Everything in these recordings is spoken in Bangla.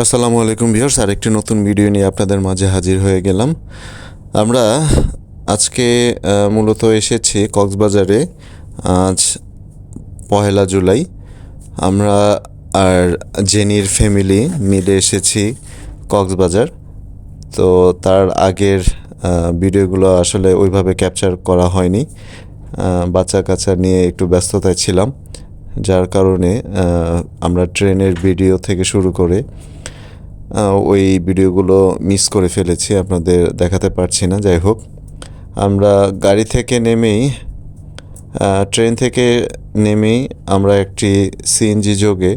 আসসালামু আলাইকুম ভিউয়ার্স, আরেকটি নতুন ভিডিও নিয়ে আপনাদের মাঝে হাজির হয়ে গেলাম। আমরা আজকে মূলত এসেছি কক্সবাজারে, আজ পহেলা জুলাই। আমরা আর জেনির ফ্যামিলি মিলে এসেছি কক্সবাজার। তো তার আগের ভিডিওগুলো আসলে ওইভাবে ক্যাপচার করা হয়নি। বাচ্চা কাচ্চা নিয়ে একটু ব্যস্ততায় ছিলাম, যার কারণে আমরা ট্রেনের ভিডিও থেকে শুরু করে ওই ভিডিওগুলো মিস করে ফেলেছি, আপনাদের দেখাতে পারছি না, যাই হোক। আমরা গাড়ি থেকে নেমেই ট্রেন থেকে নেমেই আমরা একটি সিএনজি যোগে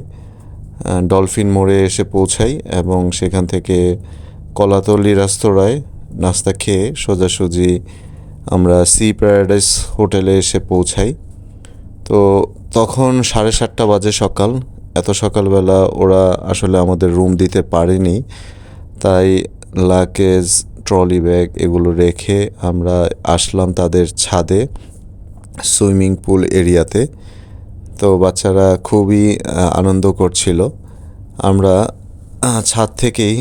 ডলফিন মোড়ে এসে পৌঁছাই এবং সেখান থেকে কলাতলি রেস্তোরাঁয় নাস্তা খেয়ে সোজাসুজি আমরা সি প্যারাডাইস হোটেলে এসে পৌঁছাই। তো তখন সাড়ে সাতটা বাজে সকাল। এত সকালবেলা ওরা আসলে আমাদের রুম দিতে পারেনি। তাই লাকেজ ট্রলি ব্যাগ এগুলো রেখে আমরা আসলাম তাদের ছাদে সুইমিং পুল এরিয়াতে তো। বাচ্চারা খুবই আনন্দ করছিল। আমরা ছাদ থেকেই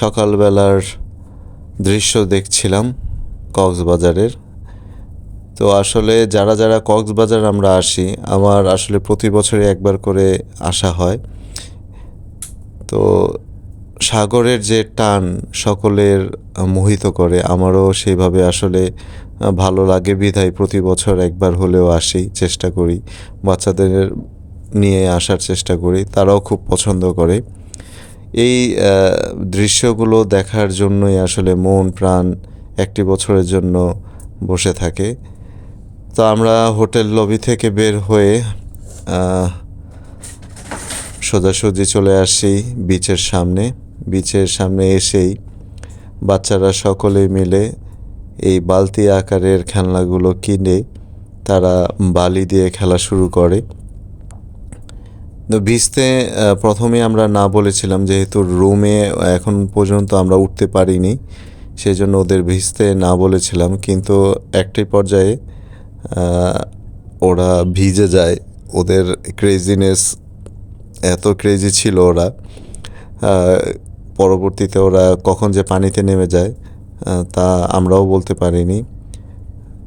সকালবেলার দৃশ্য দেখছিলাম কক্সবাজারের। তো আসলে যারা যারা কক্সবাজার আমরা আসি, আমার আসলে প্রতি বছরে একবার করে আসা হয়। তো সাগরের যে টান সকলের মোহিত করে, আমারও সেইভাবে আসলে ভালো লাগে, বিধায় প্রতি বছর একবার হলেও আসি, চেষ্টা করি, বাচ্চাদের নিয়ে আসার চেষ্টা করি, তারাও খুব পছন্দ করে। এই দৃশ্যগুলো দেখার জন্যই আসলে মন, প্রাণ একটি বছরের জন্য বসে থাকে। তো আমরা হোটেল লবি থেকে বের হয়ে সোজাসুজি চলে আসি বিচের সামনে। বিচের সামনে এসেই বাচ্চারা সকলে মিলে এই বালতি আকারের খেলনাগুলো কিনে তারা বালি দিয়ে খেলা শুরু করে। ভিজতে প্রথমে আমরা না বলেছিলাম যেহেতু রুমে এখন পর্যন্ত আমরা উঠতে পারিনি সেই জন্য ওদের ভিজতে না বলেছিলাম। কিন্তু একটি পর্যায়ে ওরা ভিজে যায়। ওদের ক্রেজিনেস এত ক্রেজি ছিল ওরা। পরবর্তীতে ওরা কখন যে পানিতে নেমে যায় তা আমরাও বলতে পারিনি।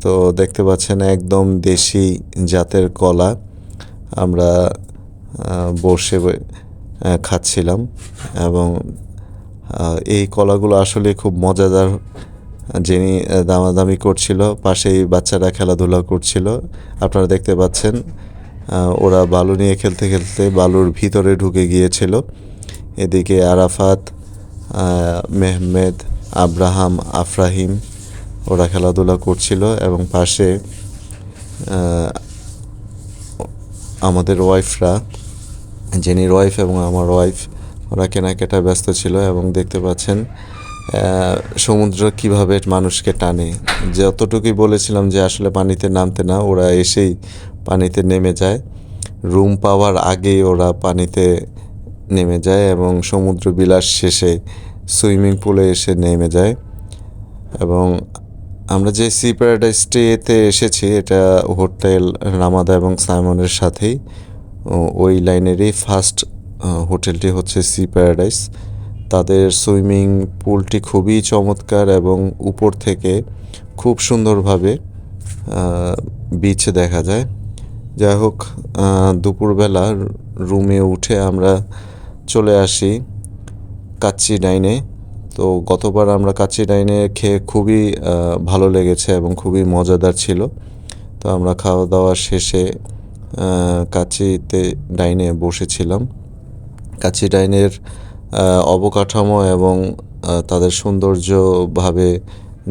তো দেখতে পাচ্ছেন একদম দেশি জাতের কলা। আমরা বসে খাচ্ছিলাম এবং এই কলাগুলো আসলে খুব মজাদার যিনি দামাদামি করছিল, পাশেই বাচ্চারা খেলাধুলা করছিল। আপনারা দেখতে পাচ্ছেন ওরা বালু নিয়ে খেলতে খেলতে বালুর ভিতরে ঢুকে গিয়েছিল। এদিকে আরাফাত মেহমেদ, আব্রাহাম, আফরাহিম, ওরা খেলাধুলা করছিল এবং পাশে আমাদের ওয়াইফরা জেনির ওয়াইফ এবং আমার ওয়াইফ, ওরা কেনাকাটায় ব্যস্ত ছিল এবং দেখতে পাচ্ছেন সমুদ্র কীভাবে মানুষকে টানে? যতটুকুই বলেছিলাম যে আসলে পানিতে নামতে না, ওরা এসেই পানিতে নেমে যায়। রুম পাওয়ার আগেই ওরা পানিতে নেমে যায় এবং সমুদ্র বিলাস শেষে সুইমিং পুলে এসে নেমে যায়। এবং আমরা যে সি প্যারাডাইসটিতে এসেছি, এটা হোটেল রামাদা এবং সাইমনের সাথেই। ওই লাইনেরই ফার্স্ট হোটেলটি হচ্ছে সি প্যারাডাইস। তাদের সুইমিং পুলটি খুবই চমৎকার এবং উপর থেকে খুব সুন্দরভাবে বিচ দেখা যায়। যাই হোক দুপুরবেলা রুমে উঠে আমরা চলে আসি কাচ্চি ডাইনে। তো গতবার আমরা কাচ্চি ডাইনে খেয়ে খুবই ভালো লেগেছে এবং খুবই মজাদার ছিল। তো আমরা খাওয়া দাওয়া শেষে আহ, কাচ্চিতে ডাইনে বসেছিলাম। কাচ্চি ডাইনের অবকাঠামো এবং তাদের সৌন্দর্যভাবে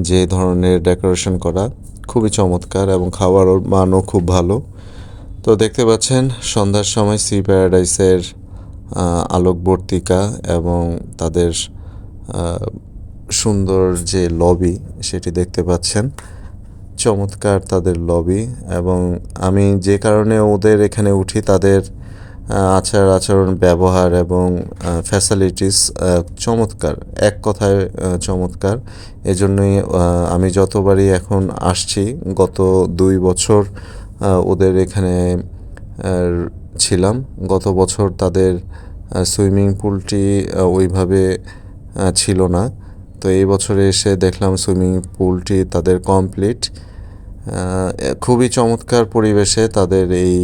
যে ধরনের ডেকোরেশন করা খুবই চমৎকার এবং খাওয়ার মানও খুব ভালো। তো দেখতে পাচ্ছেন, সন্ধ্যার সময় সি প্যারাডাইসের আলোকবর্তিকা এবং তাদের সুন্দর যে লবি সেটি দেখতে পাচ্ছেন। চমৎকার তাদের লবি এবং আমি যে কারণে ওদের এখানে উঠি তাদের আচার আচরণ, ব্যবহার এবং ফ্যাসিলিটিস চমৎকার। এক কথায় চমৎকার। এজন্যই আমি যতবারই এখন আসছি, গত দুই বছর ওদের এখানে ছিলাম। গত বছর তাদের সুইমিং পুলটি ওইভাবে ছিল না। তো এই বছরে এসে দেখলাম সুইমিং পুলটি তাদের কমপ্লিট। খুবই চমৎকার পরিবেশে তাদের এই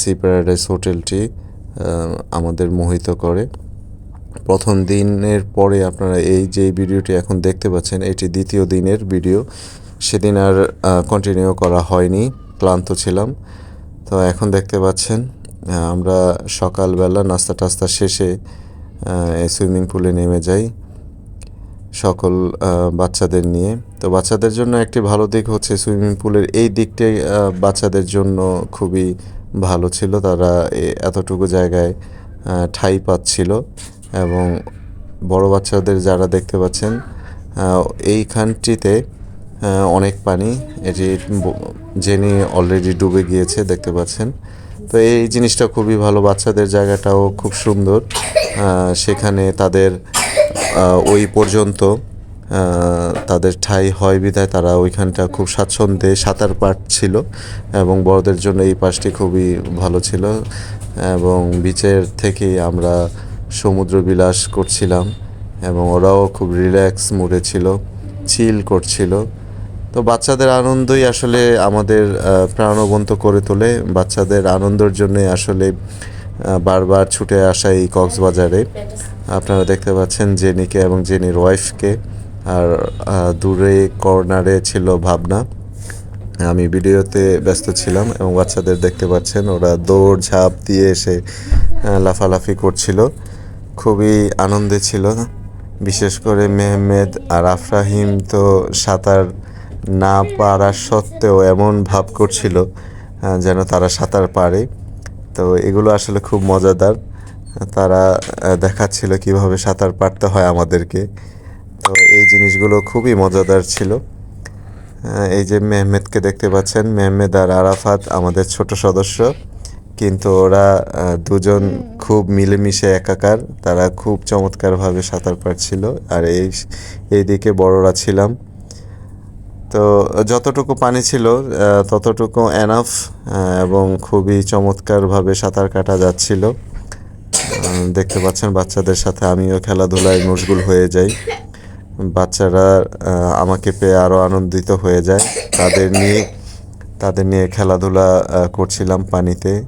সি প্যারাডাইস হোটেলটি আমাদের মোহিত করে। প্রথম দিনের পরে আপনারা এই যে ভিডিওটি এখন দেখতে পাচ্ছেন, এটি দ্বিতীয় দিনের ভিডিও। সেদিন আর কন্টিনিউ করা হয়নি, ক্লান্ত ছিলাম। তো এখন দেখতে পাচ্ছেন আমরা সকালবেলা নাস্তা টাস্তা শেষে সুইমিং পুলে নেমে যাই সকল বাচ্চাদের নিয়ে। তো বাচ্চাদের জন্য একটি ভালো দিক হচ্ছে সুইমিং পুলের এই দিকটাই বাচ্চাদের জন্য খুবই ভালো ছিল, তারা এতটুকু জায়গায় ঠাঁই পাচ্ছিল এবং বড় বাচ্চাদের যারা দেখতে পাচ্ছেন এইখানটিতে অনেক পানি, এটি জেনি অলরেডি ডুবে গিয়েছে দেখতে পাচ্ছেন। তো এই জিনিসটা খুবই ভালো, বাচ্চাদের জায়গাটাও খুব সুন্দর। সেখানে তাদের ওই পর্যন্ত তাদের ঠাঁই হয় বিধায় তারা ওইখানটা খুব স্বাচ্ছন্দ্যে সাঁতার পাটছিল এবং বড়দের জন্য এই পাশটি খুবই ভালো ছিল এবং বিচের থেকেই আমরা সমুদ্র বিলাস করছিলাম এবং ওরাও খুব রিল্যাক্স মুডে ছিল চিল করছিল। তো বাচ্চাদের আনন্দই আসলে আমাদের প্রাণবন্ত করে তোলে। বাচ্চাদের আনন্দের জন্যই আসলে বারবার ছুটে আসা এই কক্সবাজারে। আপনারা দেখতে পাচ্ছেন জেনিকে এবং জেনির ওয়াইফকে আর দূরে কর্নারে ছিল ভাবনা। আমি ভিডিওতে ব্যস্ত ছিলাম এবং বাচ্চাদের দেখতে পাচ্ছেন, ওরা দৌড় ঝাঁপ দিয়ে এসে লাফালাফি করছিল। খুবই আনন্দে ছিল। বিশেষ করে মেহমেদ আর আফরাহিম তো সাঁতার না পারার সত্ত্বেও এমন ভাব করছিল যেন তারা সাঁতার পারে। তো এগুলো আসলে খুব মজাদার। তারা দেখাচ্ছিল কীভাবে সাঁতার পারতে হয় আমাদেরকে। তো এই জিনিসগুলো খুবই মজাদার ছিল। এই যে মেহমেদকে দেখতে পাচ্ছেন, মেহমেদ আর আরাফাত আমাদের ছোট সদস্য। কিন্তু ওরা দুজন খুব মিলেমিশে একাকার, তারা খুব চমৎকারভাবে সাঁতার পারছিল। আর এই এই দিকে বড়রা ছিলাম। তো যতটুকু পানি ছিল ততটুকু এনাফ এবং খুবই চমৎকারভাবে সাঁতার কাটা যাচ্ছিল। দেখতে পাচ্ছেন বাচ্চাদের সাথে আমিও খেলাধুলায় মশগুল হয়ে যাই। বাচ্চারা আমাকে পেয়ে আরও আনন্দিত হয়ে যায়। তাদের নিয়ে তাদের নিয়ে খেলাধুলা করছিলাম পানিতে।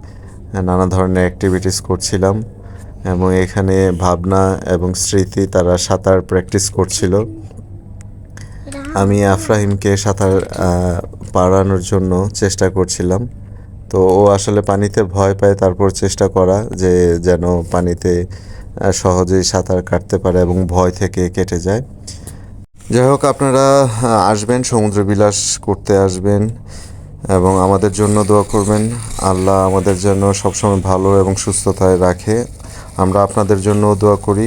নানা ধরনের অ্যাক্টিভিটিস করছিলাম। এবং এখানে ভাবনা এবং স্মৃতি তারা সাঁতার প্র্যাকটিস করছিল। আমি আফরাহিমকে সাঁতার আহ, পারানোর জন্য চেষ্টা করছিলাম। তো ও আসলে পানিতে ভয় পায় তারপর চেষ্টা করা যে যেন পানিতে সহজেই সাঁতার কাটতে পারে এবং ভয় থেকে কেটে যায়। যাই হোক আপনারা আসবেন সমুদ্র বিলাস করতে আসবেন এবং আমাদের জন্য দোয়া করবেন। আল্লাহ আমাদের জন্য সবসময় ভালো এবং সুস্থতায় রাখে। আমরা আপনাদের জন্য দোয়া করি।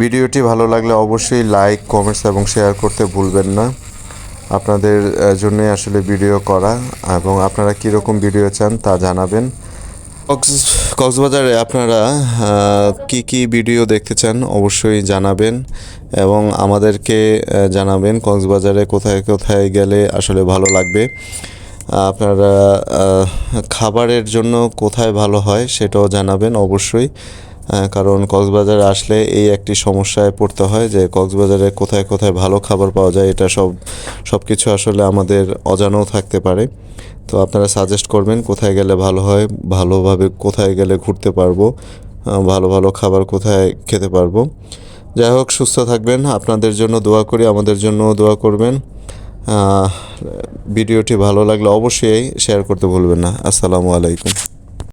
ভিডিওটি ভালো লাগলে অবশ্যই লাইক কমেন্টস এবং শেয়ার করতে ভুলবেন না। আপনাদের আহ, জন্যই আসলে ভিডিও করা এবং আপনারা কীরকম ভিডিও চান তা জানাবেন। কক্স কক্সবাজারে আপনারা কি কি ভিডিও দেখতে চান অবশ্যই জানাবেন। এবং আমাদেরকে জানাবেন কক্সবাজারে কোথায় কোথায় গেলে আসলে ভালো লাগবে। আপনারা খাবারের জন্য কোথায় ভালো হয় সেটাও জানাবেন অবশ্যই কারণ কক্সবাজারে আসলে এই একটি সমস্যায় পড়তে হয় যে কক্সবাজারে কোথায় কোথায় ভালো খাবার পাওয়া যায়, এটা সব সব কিছু আসলে আমাদের অজানাও থাকতে পারে। তো আপনারা সাজেস্ট করবেন কোথায় গেলে ভালো হয়, ভালোভাবে কোথায় গেলে ঘুরতে পারব ভালো ভালো খাবার কোথায় খেতে পারব। যাই হোক, সুস্থ থাকবেন। আপনাদের জন্য দোয়া করি, আমাদের জন্য দোয়া করবেন। ভিডিওটি ভালো লাগলে অবশ্যই শেয়ার করতে ভুলবেন না। আসসালামু আলাইকুম।